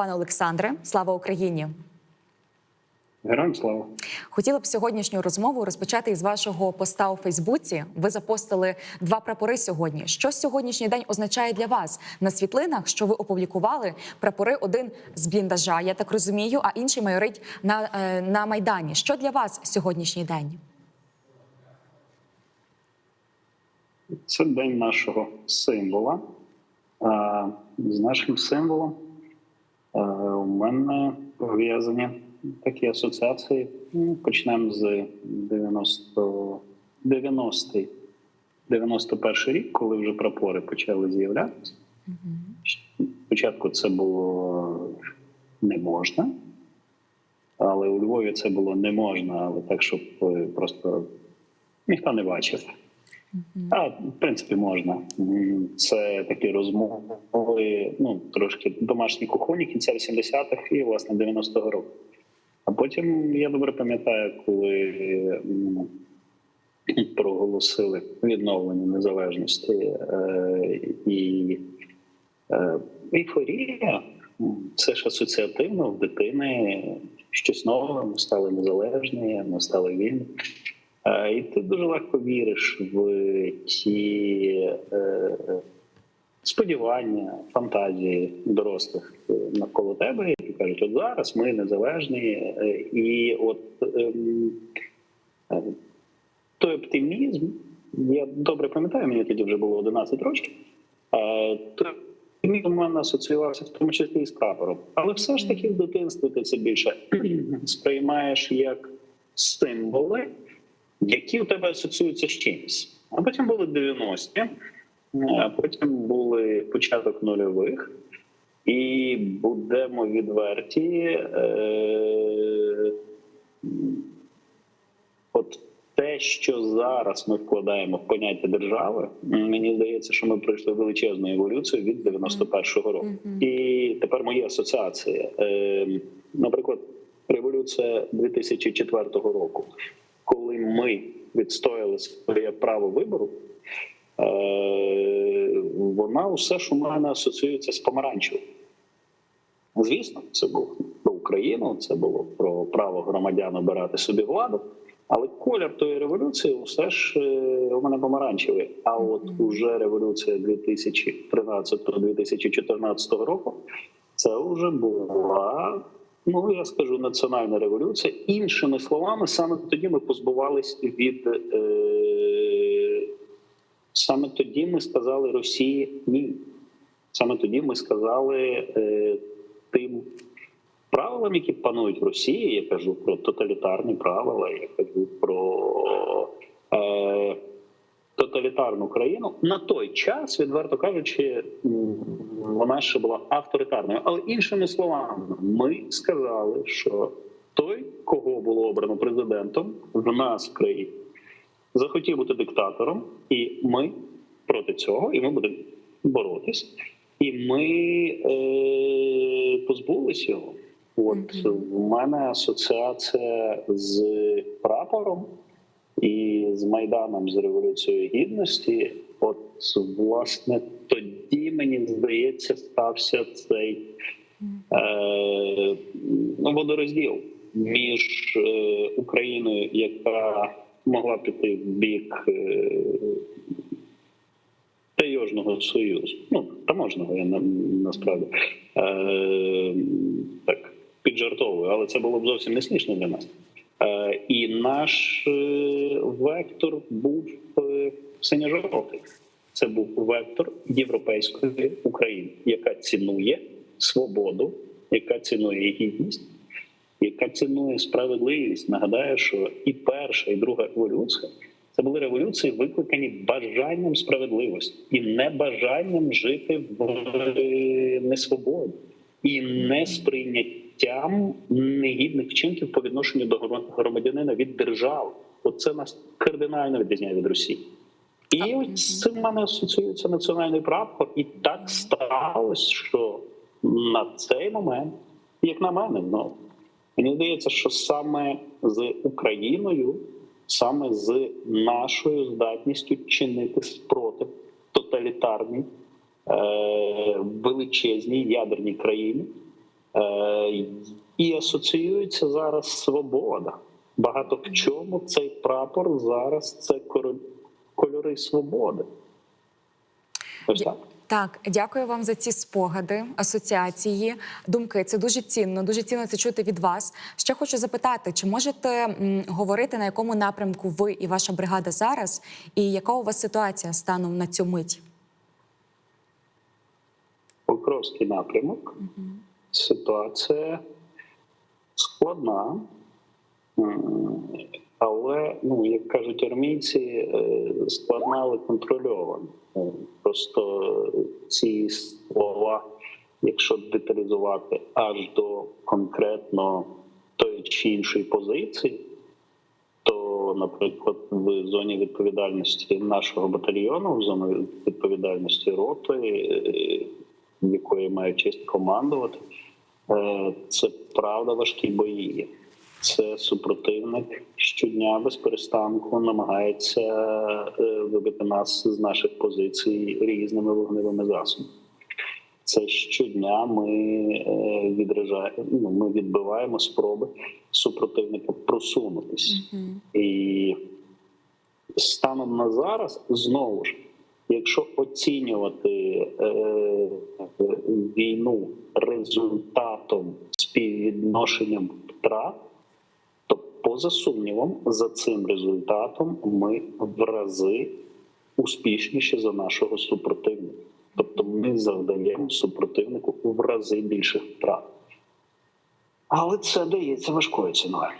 пане Олександре. Слава Україні! Героям слава. Хотіла б сьогоднішню розмову розпочати із вашого поста у Фейсбуці. Ви запостили два прапори сьогодні. Що сьогоднішній день означає для вас на світлинах? Що ви опублікували прапори? Один з бліндажа, я так розумію, а інший майорить на, е, на майдані. Що для вас сьогоднішній день? Це день нашого символа. З нашим символом у мене пов'язані такі асоціації. Ну, Почнемо з 90 90 91 рік, коли вже прапори почали з'являтися. Спочатку це було не можна, але у Львові це було не можна, але так, щоб е, просто ніхто не бачив. А, в принципі, можна. Це такі розмови, ну трошки домашні кухоні кінця 80-х і власне 90-го року. А потім я добре пам'ятаю, коли м, проголосили відновлення незалежності е, і е, ейфорія. Це ж асоціативно в дитини щось нове, ми стали незалежні, ми стали вільні. Е, І ти дуже легко віриш в ті е, сподівання, фантазії дорослих е, навколо тебе, які кажуть, от зараз ми незалежні, е, і от ем, е, той оптимізм, я добре пам'ятаю, мені тоді вже було 11 років. е, Той оптимізм у мене асоціювався в тому числі і з прапором. Але все ж таки в дитинстві ти це більше сприймаєш як символи які у тебе асоціюються з чимось. А потім були 90-ті, а потім були початок нульових, і будемо відверті. Е- от те, що зараз ми вкладаємо в поняття держави, мені здається, що ми пройшли величезну еволюцію від 91-го року. І тепер мої асоціації. Е- наприклад, революція 2004 року коли ми відстояли своє право вибору, е, вона усе ж у мене асоціюється з помаранчевим. Звісно, це було про Україну, це було про право громадян обирати собі владу. Але колір тої революції усе ж е, у мене помаранчевий. А от уже революція 2013-2014 року це вже була Ну, я скажу національна революція. Іншими словами, саме тоді ми позбувались від е, саме тоді ми сказали Росії ні. Саме тоді ми сказали е, тим правилам, які панують в Росії. Я кажу про тоталітарні правила, я кажу про тоталітарну країну. На той час, відверто кажучи, вона ще була авторитарною. Але іншими словами, ми сказали, що той, кого було обрано президентом, в нас в країні захотів бути диктатором, і ми проти цього, і ми будемо боротись. І ми е, позбулись його. От в мене асоціація з прапором і з майданом з революцією гідності. От власне тоді мені здається, стався цей е, ну, водорозділ між е, Україною, яка могла піти в бік е, Таежного союзу, ну таможного я на, насправді е, так піджартовую, але це було б зовсім не смішно для нас. Е, і наш е, вектор був е, синьо-жовтий. Це був вектор європейської України, яка цінує свободу, яка цінує гідність, яка цінує справедливість. Нагадаю, що і перша, і друга революція це були революції, викликані бажанням справедливості і небажанням жити в е, несвободі і несприйняттям негідних вчинків по відношенню до громадянина від держави. Оце нас кардинально відрізняє від Росії. І ось з цим в мене асоціюється національний прапор, і так сталося, що на цей момент, як на мене, ну мені здається, що саме з Україною, саме з нашою здатністю чинити спротив тоталітарній е- величезній ядерній країні, Е, і асоціюється зараз свобода. Багато в чому цей прапор зараз це кольори свободи. Ось так. Так, дякую вам за ці спогади, асоціації, думки. Це дуже цінно, дуже цінно це чути від вас. Ще хочу запитати, чи можете говорити на якому напрямку ви і ваша бригада зараз, і яка у вас ситуація станом на цю мить? Покровський напрямок. Ситуація складна, але, ну, як кажуть армійці, е, складна, але контрольована. Е, Просто ці слова, якщо деталізувати аж до конкретно тої чи іншої позиції, то, наприклад, в зоні відповідальності нашого батальйону, в зоні відповідальності роти, е, якої я маю честь командувати, це правда важкі бої. Це супротивник щодня без перестанку намагається е, вибити нас з наших позицій різними вогневими засобами. Це щодня ми е, відражаємо, ну, ми відбиваємо спроби супротивника просунутися. І станом на зараз знову ж, якщо оцінювати е, війну результатом співвідношенням втрат, поза сумнівом, за цим результатом ми в рази успішніші за нашого супротивника. Тобто ми завдаємо супротивнику в рази більших втрат. Але це дається важкою ціною.